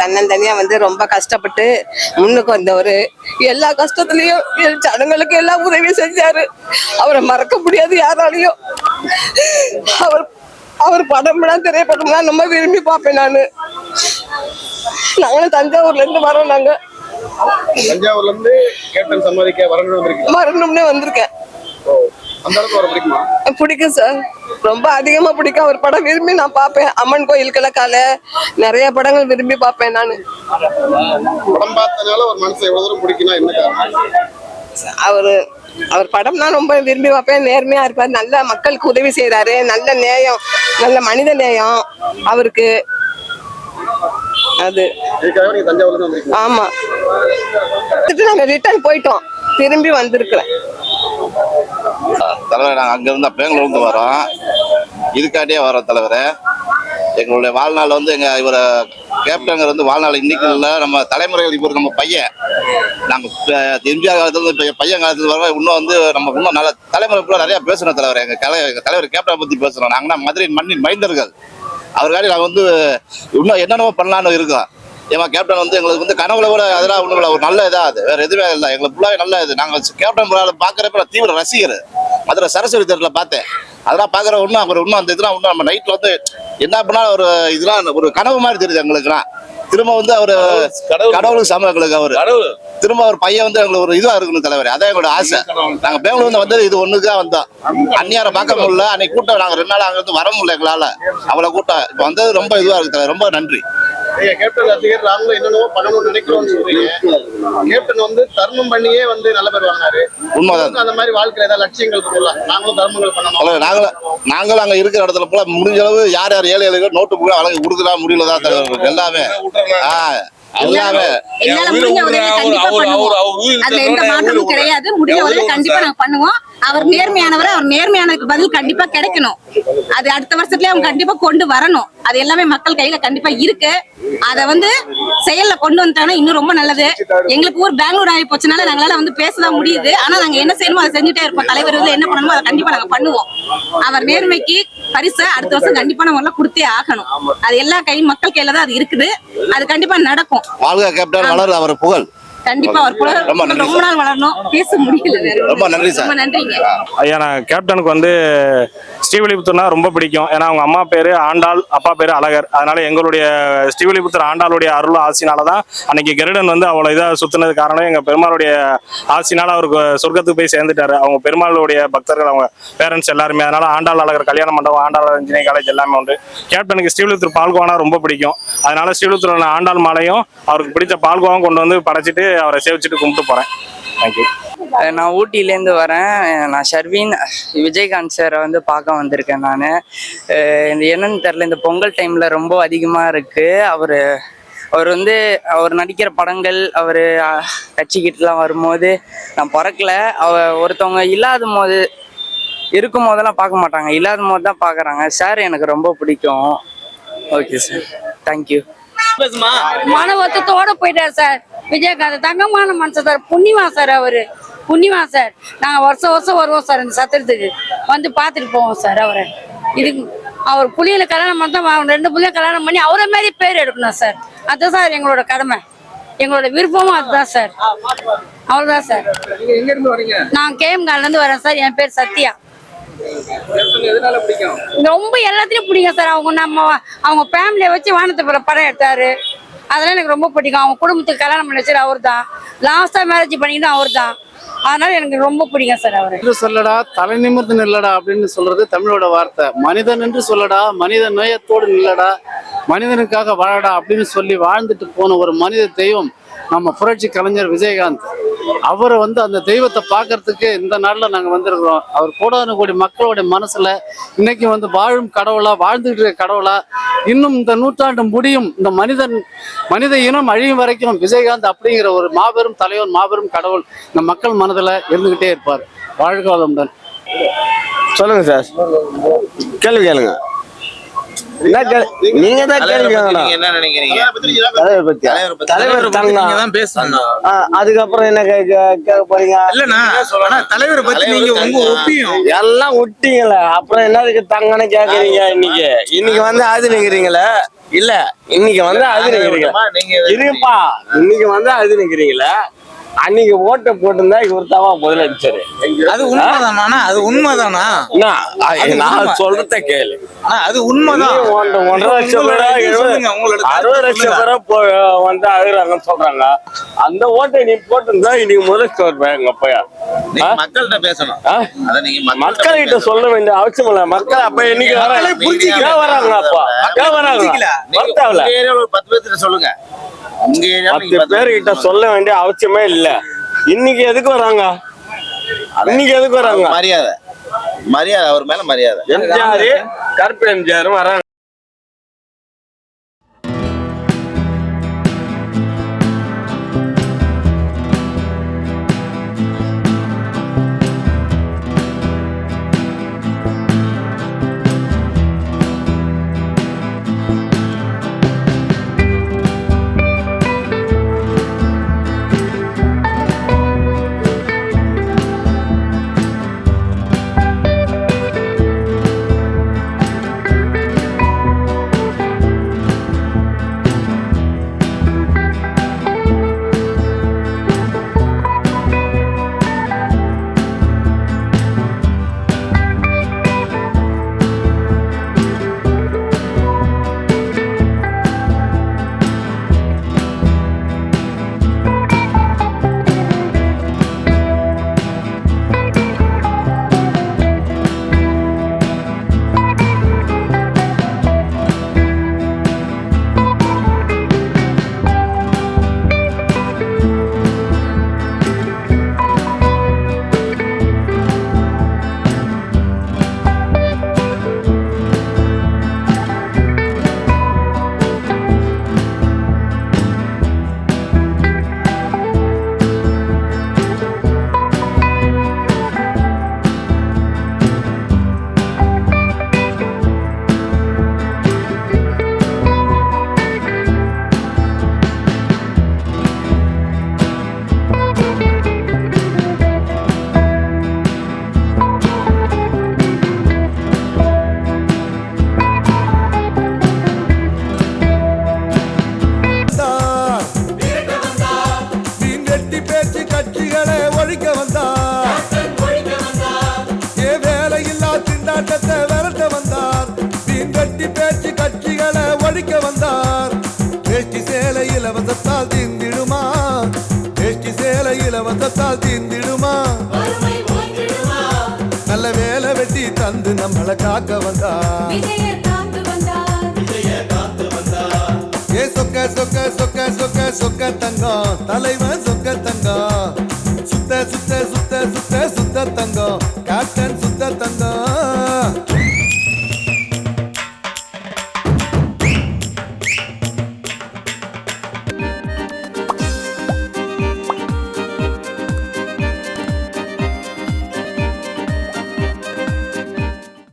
தன்னந்தனியா வந்து ரொம்ப கஷ்டப்பட்டு முன்னுக்கு வந்தவர். எல்லா கஷ்டத்துலயும் ஜனங்களுக்கு எல்லாம் உதவி செஞ்சாரு. அவரை மறக்க முடியாது யாராலையும். அவர் அவர் படம்லாம் திரைப்படம்லாம் ரொம்ப விரும்பி பார்ப்பேன் நானு. நாங்களும் தஞ்சாவூர்ல இருந்து வரோம் நாங்க. தஞ்சாவூர்ல இருந்து கேப்டன் சம்பாதிக்க வரணும் வந்திருக்கீங்க வரணும்னு வந்திருக்கேன். பிடிக்குமா? சார் ரொம்ப அதிகமா பிடிக்கும். அவர் படம் விரும்பி நான் பார்ப்பேன். அம்மன் கோயில் கிழக்கால நிறைய படங்கள் விரும்பி பார்ப்பேன் நான். படம் பார்த்தனால ஒரு மனசு எவ்வளவு தூரம் பிடிக்கும்னா என்ன காரணம்? அவரு அவர் படம்னா ரொம்ப விரும்பி பார்ப்பேன். நேர்மையா இருப்பார். நல்ல மக்களுக்கு உதவி செய்யறாரு நல்ல நேயம் நல்ல மனித நேயம் அவருக்கு. அது. ஆமா. நாங்க ரிட்டர்ன் போயிட்டோம். திரும்பி வந்திருக்கிறேன். தலைவர் நாங்கள் அங்கேருந்து பெங்களூர்ந்து வரோம். இதுக்காண்டியே வரோம் தலைவர். எங்களுடைய வாழ்நாள் வந்து எங்கள் இவரை கேப்டனுங்கிறது வந்து வாழ்நாள் இன்னைக்கு இல்லை. நம்ம தலைமுறைகள் இப்போ நம்ம பையன். நாங்கள் எம்ஜிஆர் காலத்துல இப்போ பையன் காலத்துல வர இன்னும் வந்து நம்ம இன்னும் நல்ல தலைமுறை கூட நிறையா பேசுகிறோம் தலைவர். எங்கள் கலை எங்கள் தலைவர் கேப்டனை பற்றி பேசுகிறோம் நாங்கள் மதுரை மண்ணின் மைந்தர்கள். அவருக்காண்டி நாங்கள் வந்து இன்னும் என்னென்னமோ பண்ணலான்னு இருக்கோம். ஏமா கேப்டன் வந்து எங்களுக்கு வந்து கனவுல கூட அதெல்லாம் ஒன்றும் ஒரு நல்ல இதாக அது. வேற எதுவுமே இல்லை. எங்களுக்கு ஃபுல்லாகவே நல்ல இது. நாங்கள் கேப்டன் பார்க்குறப்ப தீவிர ரசிகர். மதுரை சரஸ்வதி தெருவில் பார்த்தேன். அதெல்லாம் பார்க்குற ஒன்றும் அவர் இன்னும் அந்த இதெல்லாம் இன்னும் நம்ம நைட்டில் வந்து என்ன பண்ணாலும் ஒரு இதெல்லாம் ஒரு கனவு மாதிரி தெரியுது எங்களுக்குலாம் திரும்ப வந்து அவர் கடவுளுக்கு சம எங்களுக்கு அவர். திரும்ப அவர் பையன் வந்து எங்களுக்கு ஒரு இதுவா இருக்கணும் தலைவர். அதான் எங்களோட ஆசை. நாங்க பெங்களூர்ல வந்தது இது ஒண்ணுக்கு தான் வந்தோம் அந்நியாரை பார்க்க முடியல. அன்னைக்கு கூட்டம் நாங்க ரெண்டு நாள் அங்க இருந்து வர முடியல எங்களால. அவ்வளவு கூட்டம். இப்ப வந்தது ரொம்ப இதுவா இருக்கு தலைவர். ரொம்ப நன்றி. நீங்க கேப்டன் ரசிகர் நாங்களும் என்னென்னவோ பண்ணணும்னு நினைக்கிறோம்னு சொல்றீங்க. கேப்டன் வந்து தர்மம் பண்ணியே வந்து நல்ல பேர் வாங்கினாரு. உண்மைதான். அந்த மாதிரி வாழ்க்கையில ஏதாவது லட்சியங்கள் இருக்குல்ல நாங்களும் தர்மங்கள் பண்ணணும்? நாங்களும் நாங்களும் அங்க இருக்கிற இடத்துல போல முடிஞ்ச அளவு யார் யார் ஏழை ஏழைகள் நோட்டு புக்கு வழங்கி கொடுக்கலாம் முடியலதான் எல்லாமே. ஆஹ் கிடையாது. முடிஞ்ச உதவி கண்டிப்பா நாங்க பண்ணுவோம். அவர் நேர்மையானவர் அவர் நேர்மையானதுக்கு பதில் கண்டிப்பா கிடைக்கணும். அது அடுத்த வருஷத்துல அவங்க கண்டிப்பா கொண்டு வரணும். அது எல்லாமே மக்கள் கையில கண்டிப்பா இருக்கு. அத வந்து செயல்ல கொண்டு வந்துட்டாங்கன்னா இன்னும் ரொம்ப நல்லது. எங்களுக்கு ஊர் பெங்களூர் ஆகி போச்சுனால நாங்களால வந்து பேசதான் முடியுது. ஆனா நாங்க என்ன செய்யணுமோ அதை செஞ்சுட்டே இருப்போம். தலைவர் வந்து என்ன பண்ணணுமோ அதை கண்டிப்பா நாங்க பண்ணுவோம். அவர் நேர்மைக்கு பரிசை அடுத்த வருஷம் கண்டிப்பா நம்ம எல்லாம் கொடுத்தே ஆகணும். அது எல்லா கை மக்கள் கையில தான் அது இருக்குது. அது கண்டிப்பா நடக்கும். வாழ்க கேப்டன் வளர் அவர் புகழ். கண்டிப்பா அவர் புகழ். ரொம்ப நாள் வளரணும். பேச முடியல ரொம்ப நன்றி சார். ரொம்ப நன்றிங்க. ஐயா நான் கேப்டனுக்கு வந்து ஸ்ரீவில்லிபுத்தூர்னா ரொம்ப பிடிக்கும். ஏன்னா அவங்க அம்மா பேரு ஆண்டாள் அப்பா பேரு அழகர். அதனால எங்களுடைய ஸ்ரீவில்லிபுத்தூர் ஆண்டாளுடைய அருள் ஆசினால தான் அன்னைக்கு கருடன் வந்து அவ்வளோ இதாக சுத்தினது காரணம் எங்க பெருமாளுடைய ஆசினால அவருக்கு சொர்க்கத்துக்கு போய் சேர்ந்துட்டாரு. அவங்க பெருமாளுடைய பக்தர்கள் அவங்க பேரண்ட்ஸ் எல்லாருமே. அதனால ஆண்டாள் அழகர் கல்யாண மண்டபம் ஆண்டாள் இன்ஜினியரிங் காலேஜ் எல்லாமே உண்டு. கேப்டனுக்கு ஸ்ரீவில்லிபுத்தூர் பால்கோவானா ரொம்ப பிடிக்கும். அதனால ஸ்ரீவில்லிபுத்தூர் ஆண்டாள் மாலையும் அவருக்கு பிடிச்ச பால்கோவாவும் கொண்டு வந்து படைச்சிட்டு அவரை சேவிச்சுட்டு கும்பிட்டு போறேன். தேங்க்யூ நான் ஊட்டிலேருந்து வரேன். நான் ஷர்வீன் விஜயகாந்த் சாரை வந்து பார்க்க வந்திருக்கேன் நான். இந்த என்னன்னு தெரில இந்த பொங்கல் டைமில் ரொம்ப அதிகமாக இருக்குது அவர் அவர் வந்து அவர் நடிக்கிற படங்கள் அவர் கட்சிக்கிட்டலாம் வரும்போது நான் பிறக்கல. அவ ஒருத்தவங்க இல்லாத போது இருக்கும் போதெல்லாம் பார்க்க மாட்டாங்க. இல்லாத போது தான் பார்க்குறாங்க. சார் எனக்கு ரொம்ப பிடிக்கும். ஓகே சார் தேங்க்யூ மன வருத்தத்தோட போயிட்டார் சார் விஜயகாந்த் தங்கமான மனுஷன் சார் புண்ணியவா சார் அவரு. புண்ணியவா சார். நாங்க வருஷம் வருஷம் வருவோம் சார் இந்த சத்திரத்துக்கு. வந்து பார்த்துட்டு போவோம் சார் அவரை. இதுக்கு அவர் புள்ளியில கல்யாணம் பண்ணா அவன் ரெண்டு புள்ளைய கல்யாணம் பண்ணி அவரை மாதிரி பேர் எடுக்கணும் சார். அதுதான் சார் எங்களோட கடமை. எங்களோட விருப்பமும் அதுதான் சார். அவ்வளவுதான் சார். நான் கேஎம்கால இருந்து வரேன் சார். என் பேர் சத்யா. ரொம்ப எல்லாத்தையும் பிடிக்கும் சார். அவங்க நம்ம அவங்க ஃபேமிலியை வச்சு வானத்தை படம் எடுத்தாரு. அதெல்லாம் எனக்கு ரொம்ப பிடிக்கும். அவங்க குடும்பத்துக்கு கல்யாணம் பண்ணி வச்சு அவர் தான் லாஸ்டா மேரேஜ் பண்ணிக்கிட்டு அவர் தான் அதனால எனக்கு ரொம்ப பிடிக்கும் சார் அவர். என்று சொல்லடா தலை நிமிர்ந்து நில்லடா அப்படின்னு சொல்றது தமிழோட வார்த்தை. மனிதன் என்று சொல்லடா மனித நேயத்தோடு நில்லடா மனிதனுக்காக வாழடா அப்படின்னு சொல்லி வாழ்ந்துட்டு போன ஒரு மனித தெய்வம் நம்ம புரட்சி கலைஞர் விஜயகாந்த். அவரை வந்து அந்த தெய்வத்தை பார்க்கறதுக்கு இந்த நாள்ல நாங்க வந்திருக்கிறோம். அவர் கோடானு கோடி மக்களோட மனசுல இன்னைக்கு வந்து வாழும் கடவுளா வாழ்ந்துகிட்டு இருக்க கடவுளா இன்னும் இந்த நூற்றாண்டு முடியும். இந்த மனிதன் மனித இனம் அழியும் வரைக்கும் விஜயகாந்த் அப்படிங்கிற ஒரு மாபெரும் தலைவன் மாபெரும் கடவுள் இந்த மக்கள் மனதுல இருந்துகிட்டே இருப்பார். வாழ்க வளமுடன். சொல்லுங்க சார். கேள்வி கேளுங்க. நீங்க தான் கேள்வி கேட்கணும் நீங்க என்ன நினைக்கிறீங்க? தலைவர் பத்தி தலைவர் பத்தி- தலைவர் பத்தி தங்கம். நீங்க தான் பேசணும். அதுக்கப்புறம் என்ன கேட்க போறீங்க? இல்லண்ணா தலைவரை பத்தி நீங்க உங்க ஒப்பியும் எல்லாம் விட்டீங்களே அப்புறம் என்னதுக்கு தங்கன்னு கேக்குறீங்க இன்னைக்கு? இன்னைக்கு வந்து அது நிக்கிறீங்களே? இல்ல இன்னைக்கு வந்து அது நிக்கிறீங்க. நீங்க இருப்பா இன்னைக்கு வந்து அது நிக்கிறீங்களே? அன்னைக்கு ஓட்டை போட்டிருந்தா இவர் தாவா முதலமைச்சர். அது உண்மைதானா? அது உண்மைதானா? நான் சொல்றத கேளு. அது உண்மைதான். ஒன்றரை லட்சம் பேரா, எழுபது- அறுபது லட்சம். பேரா வந்து அழுகுறாங்கன்னு சொல்றாங்க. அந்த ஓட்டை நீ போட்டிருந்தா இன்னைக்கு முதலமைச்சர் வருவேன் எங்க அப்பையா. மக்கள்கிட்ட பேசணும். ஆ? அத நீங்க மக்கள் கிட்ட சொல்ல வேண்டிய அவசியம் இல்ல. மக்கள் அப்ப மக்களே வராங்க அப்பா? வராங்க பத்து பேர்கிட்ட சொல்லுங்க. பத்து பேர் கிட்ட சொல்ல வேண்டிய அவசியமே இல்ல. இன்னைக்கு எதுக்கு வராங்க? இன்னைக்கு எதுக்கு வராங்க? மரியாதை. மரியாதை. அவர் மேல மரியாதை. எம்ஜிஆர் கருப்பு எம்ஜிஆரும் வராங்க. போராட்டத்தை விரட்ட வந்தார். தீன்கட்டி பேச்சு கட்சிகளை ஒழிக்க வந்தார். வேஷ்டி சேலை இலவசத்தால் தீந்திடுமா வேஷ்டி சேலை இலவசத்தால் தீந்திடுமா நல்ல வேலை வெட்டி தந்து நம்மளை காக்க வந்தார். ஏ சொக்க சொக்க சொக்க சொக்க சொக்க தங்கம். தலைவன் சொக்க தங்கம். சுத்த சுத்த சுத்த சுத்த சுத்த தங்கம்.